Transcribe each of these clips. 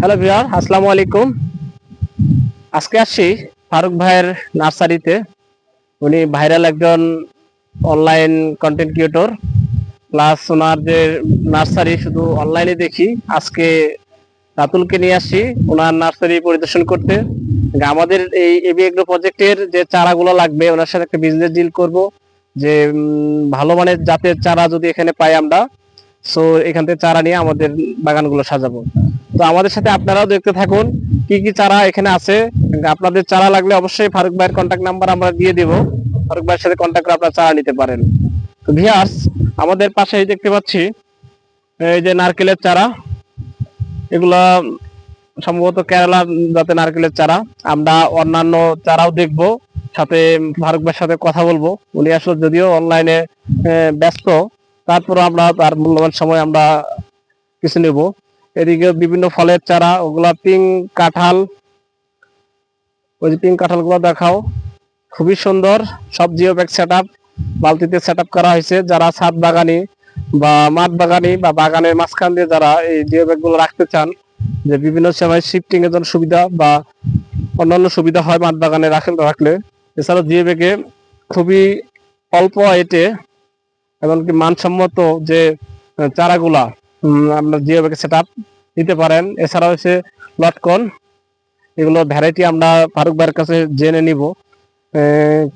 Hello ভিয়ার আসসালামু আলাইকুম আজকে আসছি ফারুক ভাইয়ের নার্সারিতে। উনি ভাইরাল একজন অনলাইন কন্টেন্ট ক্রিয়েটর প্লাস ওনার যে নার্সারি শুধু অনলাইনে দেখি। আজকে রাতুলকে নিয়ে আসছি ওনার নার্সারি পরিদর্শন করতে। আমাদের এই এবি এগ্রো প্রজেক্টের যে চারাগুলো লাগবে, ওনার সাথে একটা বিজনেস ডিল করব। যে ভালো মানের জাতের চারা যদি এখানে পাই আমরা সো এখান থেকে চারা নিয়ে আমাদের বাগানগুলো সাজাবো। তো আমাদের সাথে আপনারাও দেখতে থাকুন, কি কি চারা এখানে আছে। আপনাদের চারা লাগলে অবশ্যই ফারুক ভাইয়ের কন্ট্যাক্ট নাম্বার আমরা দিয়ে দিব। ফারুক ভাইয়ের সাথে কন্ট্যাক্ট করে আপনারা চারা নিতে পারেন। তো ভিয়ার্স আমাদের পাশেই দেখতে পাচ্ছি, এই যে নারকেলের চারা। এগুলা সম্ভবত কেরালা জাতের নারকেলের চারা। আমরা অন্যান্য চারাও দেখব, সাথে ফারুক ভাইয়ের সাথে কথা বলব। উনি আসলে যদিও অনলাইনে ব্যস্ত তারপর আমরা তার মূল্যবান সময় আমরা কিছু নেব। এদিকে বিভিন্ন ফলের চারা, ওগুলা পিং কাঁঠাল। ওই যে পিঙ্ক কাঁঠালগুলো দেখাও। খুবই সুন্দর। সব জিও ব্যাগ সেট বালতিতে সেট করা হয়েছে। যারা ছাদ বাগানি বা মাঠ বাগানি বা বাগানের মাঝখান দিয়ে যারা এই জিও ব্যাগগুলো রাখতে চান, যে বিভিন্ন সময় শিফটিং এর জন্য সুবিধা বা অন্যান্য সুবিধা হয় মাঠ বাগানে রাখেন রাখলে। এছাড়াও জিও ব্যাগে খুবই অল্প এটে এমনকি মানসম্মত যে চারাগুলা আপনার জিও ব্যাগে সেট নিতে পারেন এছাড়া হচ্ছে লটকন এগুলো ভ্যারাইটি আমরা ফারুক ভাইয়ের কাছে জেনে নিব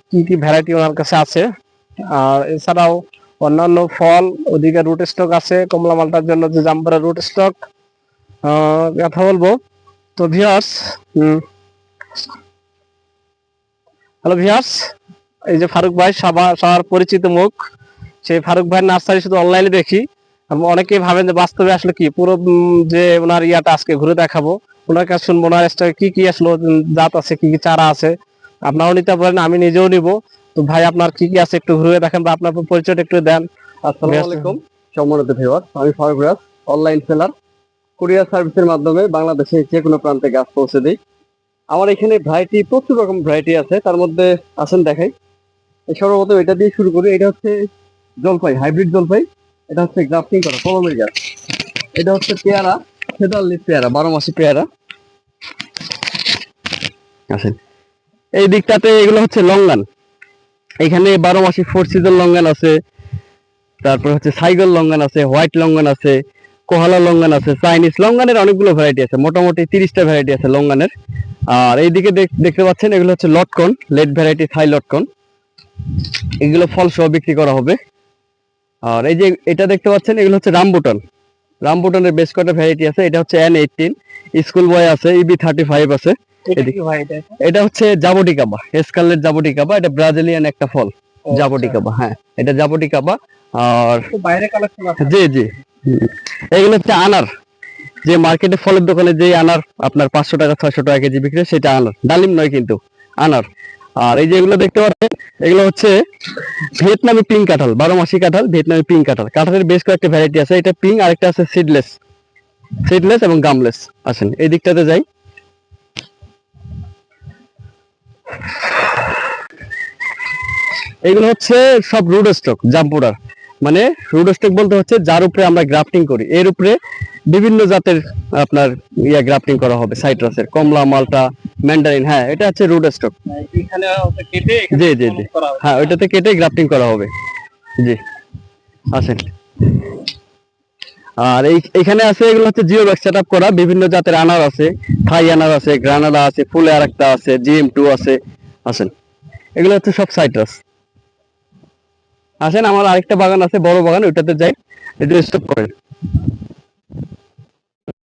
কি কি ভ্যারাইটি ওনার কাছে আছে, আর এছাড়াও অন্যান্য ফল, ওদিকে রুট স্টক আছে, কমলা মালটার জন্য যে জাম্পারের রুট স্টক কথা বলব। তো ভিয়ার্স হ্যালো ভিয়ার্স এই যে ফারুক ভাই, সবার সবার পরিচিত মুখ। সেই ফারুক ভাইয়ের নার্সারি শুধু অনলাইনে দেখি। অনেকেই ভাবেন যে বাস্তবে আসলে কি? পুরো যে ওনার ইয়াটা আজকে ঘুরে দেখাবো ওনার কাছে শুনব ওনার কি কি আসলে জাত আছে কি কি চারা আছে। আপনারাও নিতে পারেন আমি নিজেও নিব। তো ভাই আপনার কি কি আছে একটু ঘুরে দেখেন বা আপনার পরিচয়টা একটু দেন। আসসালামু আলাইকুম সম্মানিত ভিউয়ার আমি Faruk Raj online seller courier সার্ভিসের মাধ্যমে বাংলাদেশে যে কোনো প্রান্তে গাছ পৌঁছে দিই। আমার এখানে ভ্যারাইটি প্রচুর রকম ভ্যারাইটি আছে তার মধ্যে আসেন দেখাই। সর্বপ্রথম এটা দিয়ে শুরু করি এটা হচ্ছে জলপাই, হাইব্রিড জলপাই, এটা হচ্ছে গ্রাফটিং করা কলমের গাছ। এটা হচ্ছে পেয়ারা, ফেদার লিপ পেয়ারা, বারো মাসি পেয়ারা। আসেন। এই দিকটাতে এগুলো হচ্ছে লঙ্গান। এখানে বারো মাসি ফোর সিজন লঙ্গান আছে। তারপর হচ্ছে সাইগল লঙ্গান আছে, হোয়াইট লঙ্গান আছে, কোহালা লঙ্গান আছে, চাইনিজ লঙ্গানের অনেকগুলো ভ্যারাইটি আছে। মোটামুটি তিরিশটা ভ্যারাইটি আছে লঙ্গানের। আর এইদিকে দেখ- দেখতে পাচ্ছেন, এগুলো হচ্ছে লটকন, লেট ভ্যারাইটি থাই লটকন। এগুলো ফল সহ বিক্রি করা হবে। আর এই যে এটা দেখতে পাচ্ছেন এগুলো হচ্ছে রামবুটান। রামবুটানের বেশ কটা ভ্যারাইটি আছে? এটা হচ্ছে এন এইটিন স্কুল বয় আছে ইবি থার্টি ফাইভ আছে। এটা কি ভাই এটা এটা হচ্ছে জাবটিকাবা এসকালেট জাবটিকাবা এটা ব্রাজিলিয়ান একটা ফল জাবটিকাবা হ্যাঁ। এটা জাবটিকাবা আর বাইরে কালেকশন আছে। জি জি। এগুলো হচ্ছে আনার। যে মার্কেটে ফলের দোকানে যে আনার আপনার পাঁচশো টাকা ছয়শো টাকা কেজি বিক্রি হয়, সেটা আনার। ডালিম নয় কিন্তু আনার। আর এই যেগুলো দেখতে পাচ্ছেন, এগুলো হচ্ছে ভিয়েতনামি পিঙ্ক কাঁঠাল, বারো মাসি কাঁঠাল, ভিয়েতনামি পিঙ্ক কাঁঠাল। কাঁঠালের বেশ কয়েকটা ভ্যারাইটি আছে, এটা পিঙ্ক আরেকটা আছে সিডলেস সিডলেস এবং গামলেস আসেন, এই দিকটাতে যাই। এগুলো হচ্ছে সব রুড স্টক জাম্পুরার মানে রুড স্টক বলতে হচ্ছে যার উপরে আমরা গ্রাফটিং করি। এর উপরে বিভিন্ন জাতের আপনার ইয়া গ্রাফটিং করা হবে সাইট্রাসের। কমলা মালটা ম্যান্ডারিন হ্যাঁ এটা হচ্ছে রুড স্টক এখানে হচ্ছে কেটে এখানে জি জি জি। হ্যাঁ ওইটাতে কেটে গ্রাফটিং করা হবে। জি। আসেন। আর এই এখানে আছে এগুলো হচ্ছে জিও ব্যাগ সেট করা। বিভিন্ন জাতের আনার আছে। থাই আনার আছে গ্রানাডা আছে ফুলে আরেকটা আছে জিএম টু আছে। আসেন। এগুলো হচ্ছে সব সাইট্রাস। আসেন আমার আরেকটা বাগান আছে বড় বাগান ওইটাতে যাই স্টপ করেন।